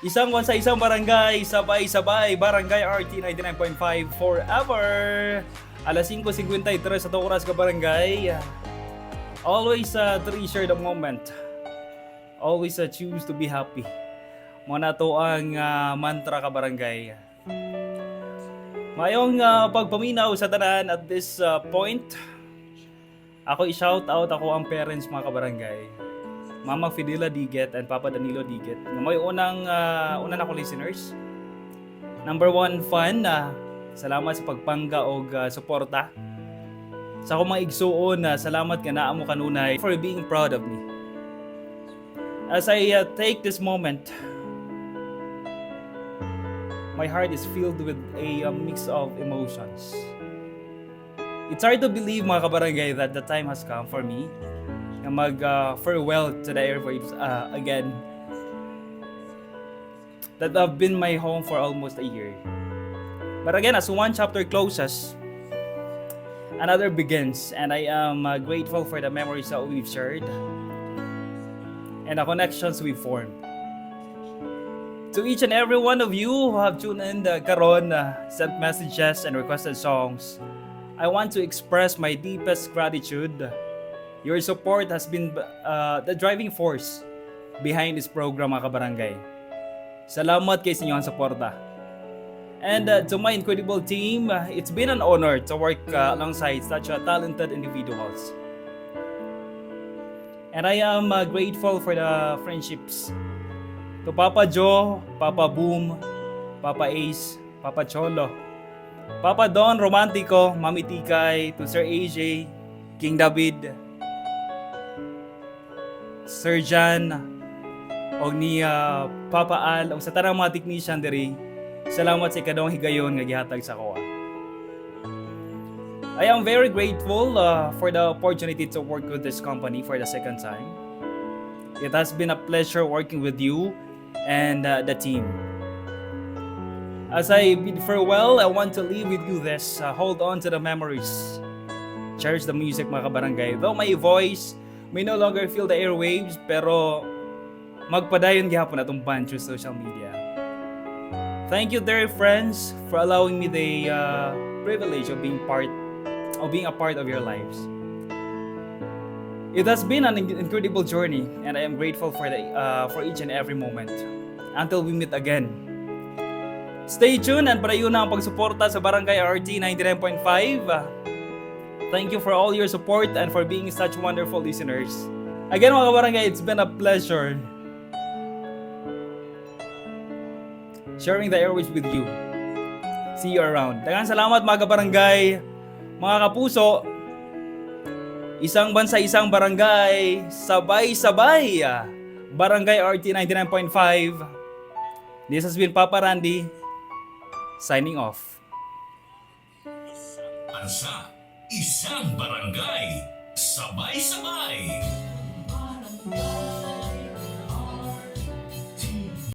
Isang sa isang barangay, sabay-sabay, Barangay RT 99.5 forever. Alas 5.53 sa oras ka barangay. Always uh, treasure the moment. Always uh, choose to be happy. Mga to ang uh, mantra ka barangay. Mayong uh, pagpaminaw sa tanan at this uh, point, ako i-shout out ako ang parents mga kabarangay. Mama Fidela Diget and Papa Danilo Diget. Na may unang uh, una na ko listeners. Number one fan na salamat sa pagpangga o uh, suporta. Sa akong mga igsuon na salamat ka na amo kanunay for being proud of me. As I uh, take this moment, my heart is filled with a uh, mix of emotions. It's hard to believe mga kabarangay that the time has come for me na mag uh, farewell to the airwaves uh, again. That have been my home for almost a year. But again, as one chapter closes, another begins, and I am uh, grateful for the memories that we've shared and the connections we formed. To each and every one of you who have tuned in the karon, uh, sent messages and requested songs, I want to express my deepest gratitude. Your support has been uh, the driving force behind this program, mga kabarangay. Salamat kay sa inyong suporta. And uh, to my incredible team, uh, it's been an honor to work uh, alongside such uh, talented individuals. And I am uh, grateful for the friendships to Papa Joe, Papa Boom, Papa Ace, Papa Cholo, Papa Don Romantico, Mami Tikay, to Sir AJ, King David, Sir Jan, o ni ah, Papa Al, o sa tanang mga technician diri, salamat sa ikadawang higayon nga gihatag sa koa. I am very grateful uh, for the opportunity to work with this company for the second time. It has been a pleasure working with you and uh, the team. As I bid farewell, I want to leave with you this. Uh, hold on to the memories. Cherish the music mga kabarangay. Though my voice may no longer feel the airwaves, pero magpadayon gihapon atong band through social media. Thank you, dear friends, for allowing me the uh, privilege of being part of being a part of your lives. It has been an incredible journey, and I am grateful for the uh, for each and every moment. Until we meet again. Stay tuned and padayon na ang pagsuporta sa Barangay RT 99.5. Thank you for all your support and for being such wonderful listeners. Again mga kabarangay, it's been a pleasure sharing the airways with you. See you around. Daghang salamat mga kabarangay, mga kapuso, isang bansa isang barangay, sabay-sabay. Barangay RT 99.5. This has been Papa Randy, signing off. Bansa, isang barangay,